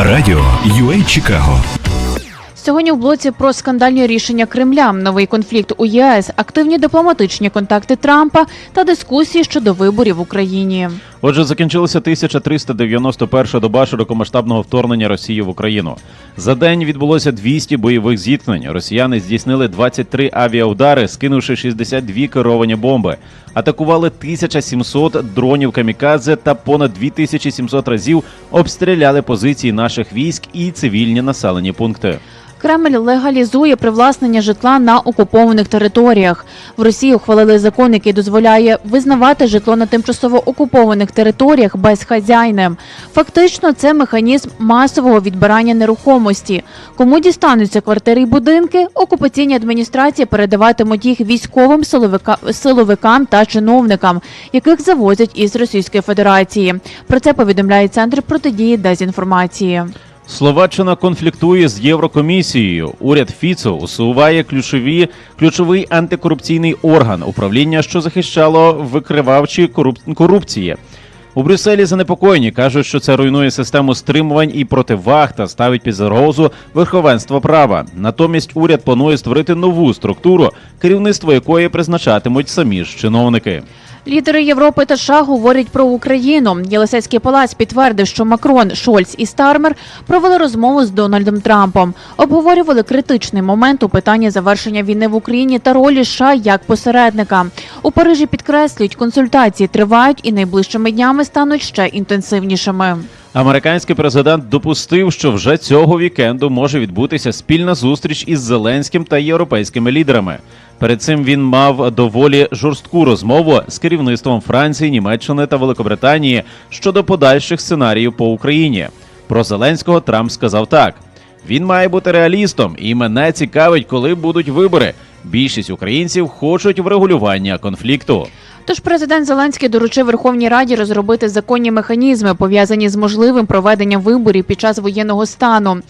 Радіо UA Чикаго. Сьогодні в блоці про скандальні рішення Кремля, новий конфлікт у ЄС, активні дипломатичні контакти Трампа та дискусії щодо виборів в Україні. Отже, закінчилася 1391 доба широкомасштабного вторгнення Росії в Україну. За день відбулося 200 бойових зіткнень. Росіяни здійснили 23 авіаудари, скинувши 62 керовані бомби. Атакували 1700 дронів камікадзе та понад 2700 разів обстріляли позиції наших військ і цивільні населені пункти. Кремль легалізує привласнення житла на окупованих територіях. В Росії ухвалили закон, який дозволяє визнавати житло на тимчасово окупованих територіях безхазяйним. Фактично, це механізм масового відбирання нерухомості. Кому дістануться квартири й будинки, окупаційні адміністрації передаватимуть їх військовим силовика- силовикам та чиновникам, яких завозять із Російської Федерації. Про це повідомляє центр протидії дезінформації. Словаччина конфліктує з Єврокомісією. Уряд Фіцо усуває ключові ключовий антикорупційний орган управління, що захищало викривавчі коруп... корупції. У Брюсселі занепокоєні кажуть, що це руйнує систему стримувань і противаг та ставить під загрозу верховенство права. Натомість уряд планує створити нову структуру, керівництво якої призначатимуть самі ж чиновники. Лідери Європи та США говорять про Україну. Єлисейський палац підтвердив, що Макрон, Шольц і Стармер провели розмову з Дональдом Трампом. Обговорювали критичний момент у питанні завершення війни в Україні та ролі США як посередника. У Парижі підкреслюють, консультації тривають і найближчими днями стануть ще інтенсивнішими. Американський президент допустив, що вже цього вікенду може відбутися спільна зустріч із Зеленським та європейськими лідерами. Перед цим він мав доволі жорстку розмову з керівництвом Франції, Німеччини та Великобританії щодо подальших сценаріїв по Україні. Про Зеленського Трамп сказав так: він має бути реалістом, і мене цікавить, коли будуть вибори. Більшість українців хочуть врегулювання конфлікту. Тож президент Зеленський доручив Верховній Раді розробити законні механізми, пов'язані з можливим проведенням виборів під час воєнного стану.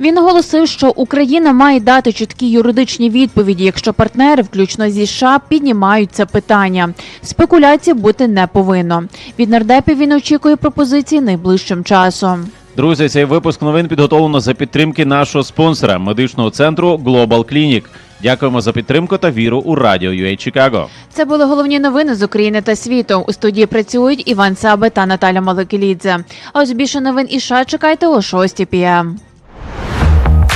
Він наголосив, що Україна має дати чіткі юридичні відповіді, якщо партнери, включно зі США, піднімають це питання. Спекуляцій бути не повинно. Від нардепів він очікує пропозиції найближчим часом. Друзі, цей випуск новин підготовлено за підтримки нашого спонсора медичного центру Global Clinic. Дякуємо за підтримку та віру у радіо UA Чикаго. Це були головні новини з України та світу. У студії працюють Іван Саби та Наталя Маликелідзе. А ось більше новин і США чекайте о 6 пм.